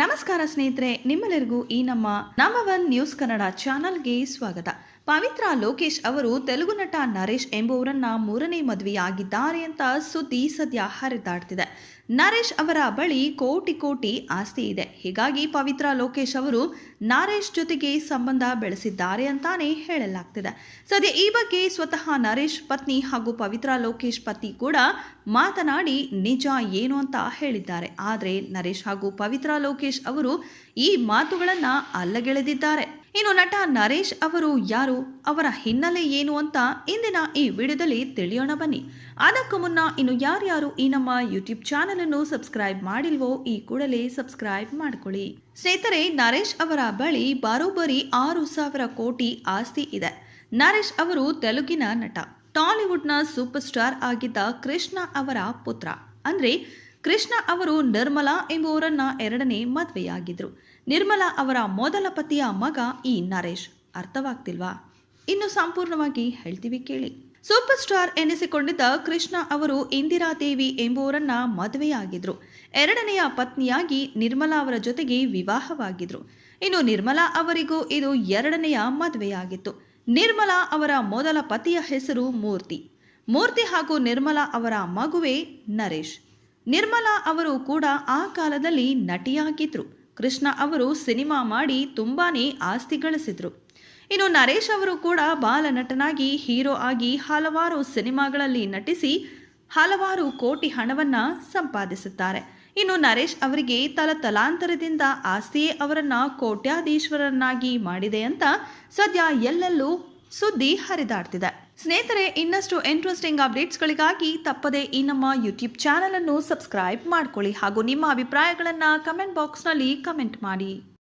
ನಮಸ್ಕಾರ ಸ್ನೇಹಿತರೆ ನಿಮ್ಮೆಲ್ಲರಿಗೂ ಈ ನಮ್ಮ ನಾಮ ಒನ್ ನ್ಯೂಸ್ ಕನ್ನಡ ಚಾನಲ್ಗೆ ಸ್ವಾಗತ. ಪವಿತ್ರ ಲೋಕೇಶ್ ಅವರು ತೆಲುಗು ನಟ ನರೇಶ್ ಎಂಬುವರನ್ನ ಮೂರನೇ ಮದುವೆಯಾಗಿದ್ದಾರೆ ಅಂತ ಸುದ್ದಿ ಸದ್ಯ ಹರಿದಾಡ್ತಿದೆ. ನರೇಶ್ ಅವರ ಬಳಿ ಕೋಟಿ ಕೋಟಿ ಆಸ್ತಿ ಇದೆ. ಹೀಗಾಗಿ ಪವಿತ್ರ ಲೋಕೇಶ್ ಅವರು ನರೇಶ್ ಜೊತೆಗೆ ಸಂಬಂಧ ಬೆಳೆಸಿದ್ದಾರೆ ಅಂತಾನೆ ಹೇಳಲಾಗ್ತಿದೆ. ಸದ್ಯ ಈ ಬಗ್ಗೆ ಸ್ವತಃ ನರೇಶ್ ಪತ್ನಿ ಹಾಗೂ ಪವಿತ್ರ ಲೋಕೇಶ್ ಪತಿ ಕೂಡ ಮಾತನಾಡಿ ನಿಜ ಏನು ಅಂತ ಹೇಳಿದ್ದಾರೆ. ಆದರೆ ನರೇಶ್ ಹಾಗೂ ಪವಿತ್ರ ಲೋಕೇಶ್ ಅವರು ಈ ಮಾತುಗಳನ್ನು ಅಲ್ಲಗೆಳೆದಿದ್ದಾರೆ. ಇನ್ನು ನಟ ನರೇಶ್ ಅವರು ಯಾರು, ಅವರ ಹಿನ್ನೆಲೆ ಏನು ಅಂತ ಇಂದಿನ ಈ ವಿಡಿಯೋದಲ್ಲಿ ತಿಳಿಯೋಣ ಬನ್ನಿ. ಅದಕ್ಕೂ ಮುನ್ನ ಇನ್ನು ಯಾರ್ಯಾರು ಈ ನಮ್ಮ ಯೂಟ್ಯೂಬ್ ಚಾನಲ್ ಅನ್ನು ಸಬ್ಸ್ಕ್ರೈಬ್ ಮಾಡಿಲ್ವೋ ಈ ಕೂಡಲೇ ಸಬ್ಸ್ಕ್ರೈಬ್ ಮಾಡ್ಕೊಳ್ಳಿ. ಸ್ನೇಹಿತರೆ, ನರೇಶ್ ಅವರ ಬಳಿ ಬರೋಬ್ಬರಿ ಆರು ಸಾವಿರ ಕೋಟಿ ಆಸ್ತಿ ಇದೆ. ನರೇಶ್ ಅವರು ತೆಲುಗಿನ ನಟ, ಟಾಲಿವುಡ್ನ ಸೂಪರ್ ಸ್ಟಾರ್ ಆಗಿದ್ದ ಕೃಷ್ಣ ಅವರ ಪುತ್ರ. ಅಂದ್ರೆ ಕೃಷ್ಣ ಅವರು ನಿರ್ಮಲಾ ಎಂಬುವರನ್ನ ಎರಡನೇ ಮದುವೆಯಾಗಿದ್ದರು ನಿರ್ಮಲಾ ಅವರ ಮೊದಲ ಪತಿಯ ಮಗ ಈ ನರೇಶ್. ಅರ್ಥವಾಗ್ತಿಲ್ವಾ? ಇನ್ನು ಸಂಪೂರ್ಣವಾಗಿ ಹೇಳ್ತೀವಿ ಕೇಳಿ. ಸೂಪರ್ ಸ್ಟಾರ್ ಎನಿಸಿಕೊಂಡಿದ್ದ ಕೃಷ್ಣ ಅವರು ಇಂದಿರಾ ದೇವಿ ಎಂಬುವರನ್ನ ಮದುವೆಯಾಗಿದ್ರು. ಎರಡನೆಯ ಪತ್ನಿಯಾಗಿ ನಿರ್ಮಲಾ ಅವರ ಜೊತೆಗೆ ವಿವಾಹವಾಗಿದ್ರು. ಇನ್ನು ನಿರ್ಮಲಾ ಅವರಿಗೂ ಇದು ಎರಡನೆಯ ಮದುವೆಯಾಗಿತ್ತು. ನಿರ್ಮಲಾ ಅವರ ಮೊದಲ ಪತಿಯ ಹೆಸರು ಮೂರ್ತಿ. ಮೂರ್ತಿ ಹಾಗೂ ನಿರ್ಮಲಾ ಅವರ ಮಗುವೆ ನರೇಶ್. ನಿರ್ಮಲಾ ಅವರು ಕೂಡ ಆ ಕಾಲದಲ್ಲಿ ನಟಿಯಾಗಿದ್ರು. ಕೃಷ್ಣ ಅವರು ಸಿನಿಮಾ ಮಾಡಿ ತುಂಬಾನೇ ಆಸ್ತಿ ಗಳಿಸಿದ್ರು. ಇನ್ನು ನರೇಶ್ ಅವರು ಕೂಡ ಬಾಲನಟನಾಗಿ ಹೀರೋ ಆಗಿ ಹಲವಾರು ಸಿನಿಮಾಗಳಲ್ಲಿ ನಟಿಸಿ ಹಲವಾರು ಕೋಟಿ ಹಣವನ್ನ ಸಂಪಾದಿಸುತ್ತಾರೆ. ಇನ್ನು ನರೇಶ್ ಅವರಿಗೆ ತಲ ತಲಾಂತರದಿಂದ ಆಸ್ತಿಯೇ ಅವರನ್ನ ಕೋಟ್ಯಾಧೀಶ್ವರನ್ನಾಗಿ ಮಾಡಿದೆ ಅಂತ ಸದ್ಯ ಎಲ್ಲೆಲ್ಲೂ ಸುದ್ದಿ ಹರಿದಾಡ್ತಿದೆ. ಸ್ನೇಹಿತರೆ, ಇನ್ನಷ್ಟು ಇಂಟ್ರೆಸ್ಟಿಂಗ್ ಅಪ್ಡೇಟ್ಸ್ಗಳಿಗಾಗಿ ತಪ್ಪದೆ ಈ ನಮ್ಮ ಯೂಟ್ಯೂಬ್ ಚಾನಲ್ ಅನ್ನು ಸಬ್ಸ್ಕ್ರೈಬ್ ಮಾಡ್ಕೊಳ್ಳಿ ಹಾಗೂ ನಿಮ್ಮ ಅಭಿಪ್ರಾಯಗಳನ್ನು ಕಮೆಂಟ್ ಬಾಕ್ಸ್ನಲ್ಲಿ ಕಮೆಂಟ್ ಮಾಡಿ.